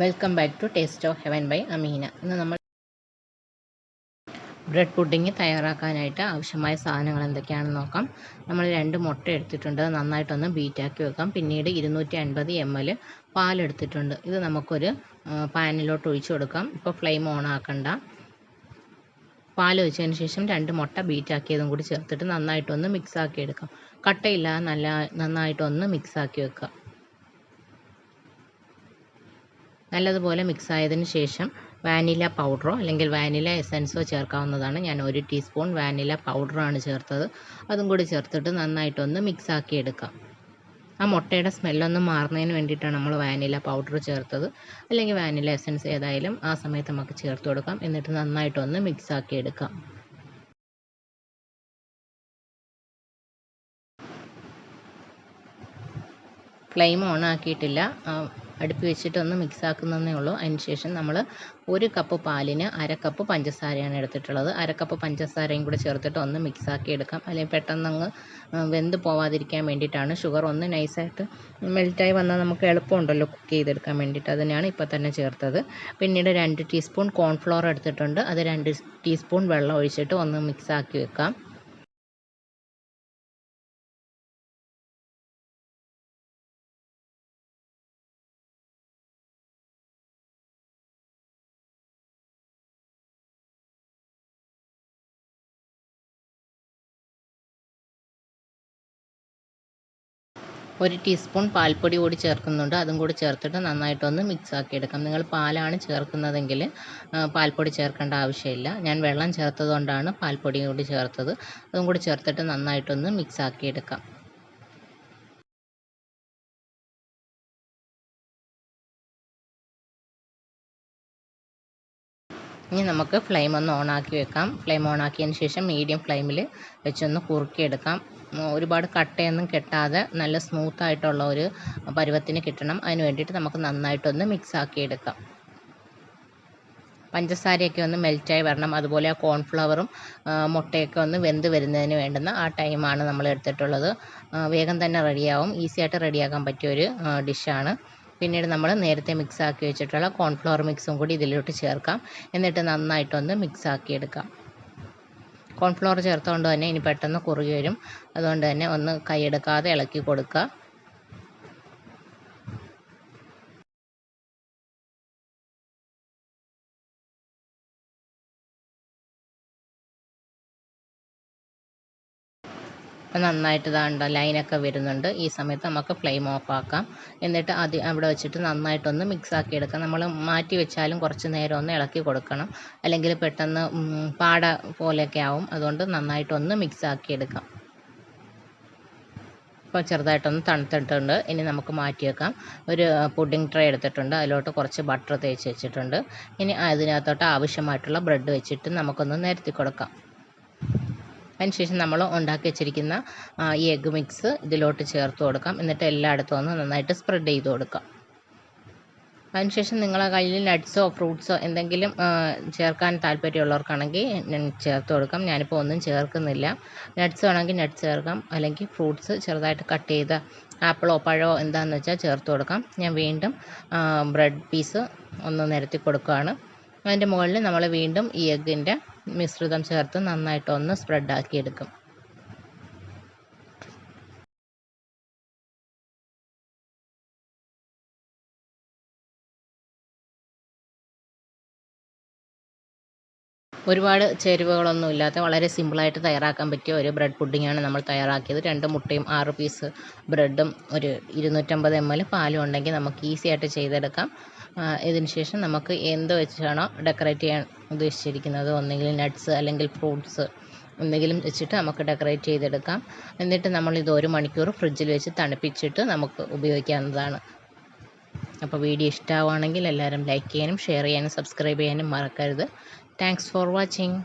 Welcome back to taste of heaven by Ameena ഇന്ന് നമ്മൾ bread pudding തയ്യാറാക്കാനായിട്ട് ആവശ്യമായ സാധനങ്ങൾ എന്തൊക്കെയാണെന്ന് നോക്കാം. നമ്മൾ രണ്ട് മുട്ട എടുത്തിട്ടുണ്ട്. നന്നായിട്ടൊന്ന് ബീറ്റാക്കി വെക്കാം. പിന്നീട് ഇരുന്നൂറ്റി അൻപത് എം എൽ പാലെടുത്തിട്ടുണ്ട് ഇത് നമുക്കൊരു പാനിലോട്ട് ഒഴിച്ചു കൊടുക്കാം. ഇപ്പോൾ ഫ്ലെയിം ഓൺ ആക്കണ്ട. പാൽ ഒഴിച്ചതിന് ശേഷം രണ്ട് മുട്ട ബീറ്റാക്കിയതും കൂടി ചേർത്തിട്ട് നന്നായിട്ടൊന്ന് മിക്സ് ആക്കി എടുക്കാം. കട്ടയില്ലാതെ നല്ല നന്നായിട്ടൊന്ന് മിക്സ് ആക്കി വെക്കുക. നല്ലതുപോലെ മിക്സ് ആയതിന് ശേഷം വാനില പൗഡറോ അല്ലെങ്കിൽ വാനില എസൻസോ ചേർക്കാവുന്നതാണ്. ഞാൻ ഒരു ടീസ്പൂൺ വാനില പൗഡറാണ് ചേർത്തത്. അതും കൂടി ചേർത്തിട്ട് നന്നായിട്ടൊന്ന് മിക്സാക്കി എടുക്കാം. ആ മുട്ടയുടെ സ്മെല്ലൊന്നും മാറുന്നതിന് വേണ്ടിയിട്ടാണ് നമ്മൾ വാനില പൗഡർ ചേർത്തത്. അല്ലെങ്കിൽ വാനില എസൻസ് ഏതായാലും ആ സമയത്ത് നമുക്ക് ചേർത്ത് കൊടുക്കാം. എന്നിട്ട് നന്നായിട്ടൊന്ന് മിക്സാക്കി എടുക്കാം. ഫ്ലെയിം ഓൺ ആക്കിയിട്ടില്ല. അടുപ്പ് വെച്ചിട്ടൊന്ന് മിക്സ് ആക്കുന്നതേ ഉള്ളൂ. അതിന് ശേഷം നമ്മൾ ഒരു കപ്പ് പാലിന് അര കപ്പ് പഞ്ചസാരയാണ് എടുത്തിട്ടുള്ളത്. അര കപ്പ് പഞ്ചസാരയും കൂടെ ചേർത്തിട്ട് ഒന്ന് മിക്സ് ആക്കി എടുക്കാം. അല്ലെങ്കിൽ പെട്ടെന്ന് അങ്ങ് വെന്ത് പോവാതിരിക്കാൻ വേണ്ടിയിട്ടാണ്. ഷുഗർ ഒന്ന് നൈസായിട്ട് മെൽറ്റായി വന്നാൽ നമുക്ക് എളുപ്പമുണ്ടല്ലോ കുക്ക് ചെയ്തെടുക്കാൻ വേണ്ടിയിട്ട്. അതിനാണ് ഇപ്പോൾ തന്നെ ചേർത്തത്. പിന്നീട് രണ്ട് ടീസ്പൂൺ കോൺഫ്ലോർ എടുത്തിട്ടുണ്ട്. അത് രണ്ട് ടീസ്പൂൺ വെള്ളം ഒഴിച്ചിട്ട് ഒന്ന് മിക്സ് ആക്കി വെക്കാം. ഒരു ടീസ്പൂൺ പാൽപ്പൊടി കൂടി ചേർക്കുന്നുണ്ട്. അതും കൂടി ചേർത്തിട്ട് നന്നായിട്ടൊന്ന് മിക്സാക്കി എടുക്കാം നിങ്ങൾ പാലാണ് ചേർക്കുന്നതെങ്കിൽ പാൽപ്പൊടി ചേർക്കേണ്ട ആവശ്യമില്ല. ഞാൻ വെള്ളം ചേർത്തതുകൊണ്ടാണ് പാൽപ്പൊടി കൂടി ചേർത്തത്. അതും കൂടി ചേർത്തിട്ട് നന്നായിട്ടൊന്ന് മിക്സാക്കി എടുക്കാം ഇനി നമുക്ക് ഫ്ലെയിം ഒന്ന് ഓണാക്കി വെക്കാം. ഫ്ലെയിം ഓണാക്കിയതിന് ശേഷം മീഡിയം ഫ്ലെയിമിൽ വെച്ചൊന്ന് കുറുക്കിയെടുക്കാം. ഒരുപാട് കട്ടയൊന്നും കെട്ടാതെ നല്ല സ്മൂത്ത് ആയിട്ടുള്ള ഒരു പരുവത്തിന് കിട്ടണം. അതിന് വേണ്ടിയിട്ട് നമുക്ക് നന്നായിട്ടൊന്ന് മിക്സ് ആക്കി എടുക്കാം പഞ്ചസാരയൊക്കെ ഒന്ന് മെൽറ്റായി വരണം. അതുപോലെ ആ കോൺഫ്ലവറും മുട്ടയൊക്കെ ഒന്ന് വെന്ത് വരുന്നതിന് വേണ്ടുന്ന ആ ടൈമാണ് നമ്മൾ എടുത്തിട്ടുള്ളത്. വേഗം തന്നെ റെഡിയാവും ഈസിയായിട്ട് റെഡിയാക്കാൻ പറ്റിയ ഒരു ഡിഷാണ് പിന്നീട് നമ്മൾ നേരത്തെ മിക്സ് ആക്കി വെച്ചിട്ടുള്ള കോൺഫ്ലവർ മിക്സും കൂടി ഇതിലോട്ട് ചേർക്കാം. എന്നിട്ട് നന്നായിട്ടൊന്ന് മിക്സ് ആക്കിയെടുക്കാം കോൺഫ്ലവർ ചേർത്തുകൊണ്ട് തന്നെ ഇനി പെട്ടെന്ന് കുറുകി വരും. അതുകൊണ്ട് തന്നെ ഒന്ന് കൈയെടുക്കാതെ ഇളക്കി കൊടുക്കുക. അപ്പം നന്നായിട്ട് ഇതാണ്ട് ലൈനൊക്കെ വരുന്നുണ്ട്. ഈ സമയത്ത് നമുക്ക് ഫ്ലെയിം ഓഫ് ആക്കാം. എന്നിട്ട് അത് അവിടെ വെച്ചിട്ട് നന്നായിട്ടൊന്ന് മിക്സാക്കി എടുക്കാം. നമ്മൾ മാറ്റി വെച്ചാലും കുറച്ച് നേരം ഒന്ന് ഇളക്കി കൊടുക്കണം. അല്ലെങ്കിൽ പെട്ടെന്ന് പാട പോലെയൊക്കെ ആവും. അതുകൊണ്ട് നന്നായിട്ടൊന്ന് മിക്സാക്കി എടുക്കാം. ഇപ്പോൾ ചെറുതായിട്ടൊന്ന് തണുത്തിട്ടുണ്ട്. ഇനി നമുക്ക് മാറ്റി വെക്കാം. ഒരു പുഡിംഗ് ട്രേ എടുത്തിട്ടുണ്ട്. അതിലോട്ട് കുറച്ച് ബട്ടർ തേച്ച് വെച്ചിട്ടുണ്ട്. ഇനി അതിനകത്തോട്ട് ആവശ്യമായിട്ടുള്ള ബ്രെഡ് വെച്ചിട്ട് നമുക്കൊന്ന് നിരത്തി കൊടുക്കാം. അതിനുശേഷം നമ്മൾ ഉണ്ടാക്കി വെച്ചിരിക്കുന്ന ഈ എഗ്ഗ് മിക്സ് ഇതിലോട്ട് ചേർത്ത് കൊടുക്കാം. എന്നിട്ട് എല്ലായിടത്തും ഒന്ന് നന്നായിട്ട് സ്പ്രെഡ് ചെയ്ത് കൊടുക്കാം. അതിനുശേഷം നിങ്ങളെ കയ്യിൽ നട്ട്സോ ഫ്രൂട്ട്സോ എന്തെങ്കിലും ചേർക്കാൻ താല്പര്യമുള്ളവർക്കാണെങ്കിൽ ഞാൻ ചേർത്ത് കൊടുക്കാം. ഞാനിപ്പോൾ ഒന്നും ചേർക്കുന്നില്ല. നട്ട്സ് വേണമെങ്കിൽ നട്ട്സ് ചേർക്കാം. അല്ലെങ്കിൽ ഫ്രൂട്ട്സ് ചെറുതായിട്ട് കട്ട് ചെയ്ത ആപ്പിളോ പഴമോ എന്താണെന്ന് വെച്ചാൽ ചേർത്ത് കൊടുക്കാം. ഞാൻ വീണ്ടും ബ്രെഡ് പീസ് ഒന്ന് നിരത്തി കൊടുക്കുകയാണ്. അതിന്റെ മുകളിൽ നമ്മൾ വീണ്ടും ഈ എഗ്ഗിന്റെ മിശ്രിതം ചേർത്ത് നന്നായിട്ടൊന്ന് സ്പ്രെഡാക്കിയെടുക്കും ഒരുപാട് ചേരുവകളൊന്നും ഇല്ലാത്ത വളരെ സിമ്പിളായിട്ട് തയ്യാറാക്കാൻ പറ്റിയ ഒരു ബ്രെഡ് പുഡിങ്ങാണ് നമ്മൾ തയ്യാറാക്കിയത്. രണ്ട് മുട്ടയും ആറ് പീസ് ബ്രെഡും ഒരു ഇരുന്നൂറ്റമ്പത് എം എൽ പാലും ഉണ്ടെങ്കിൽ നമുക്ക് ഈസി ആയിട്ട് ചെയ്തെടുക്കാം. ഇതിന് ശേഷം നമുക്ക് എന്ത് വെച്ചാണോ ഡെക്കറേറ്റ് ചെയ്യാൻ ഉദ്ദേശിച്ചിരിക്കുന്നത്. ഒന്നെങ്കിൽ നട്ട്സ് അല്ലെങ്കിൽ ഫ്രൂട്ട്സ് എന്തെങ്കിലും വെച്ചിട്ട് നമുക്ക് ഡെക്കറേറ്റ് ചെയ്തെടുക്കാം. എന്നിട്ട് നമ്മൾ ഇത് ഒരു മണിക്കൂർ ഫ്രിഡ്ജിൽ വെച്ച് തണുപ്പിച്ചിട്ട് നമുക്ക് ഉപയോഗിക്കാവുന്നതാണ്. അപ്പോൾ വീഡിയോ ഇഷ്ടമാവുകയാണെങ്കിൽ എല്ലാവരും ലൈക്ക് ചെയ്യാനും ഷെയർ ചെയ്യാനും സബ്സ്ക്രൈബ് ചെയ്യാനും മറക്കരുത്. Thanks for watching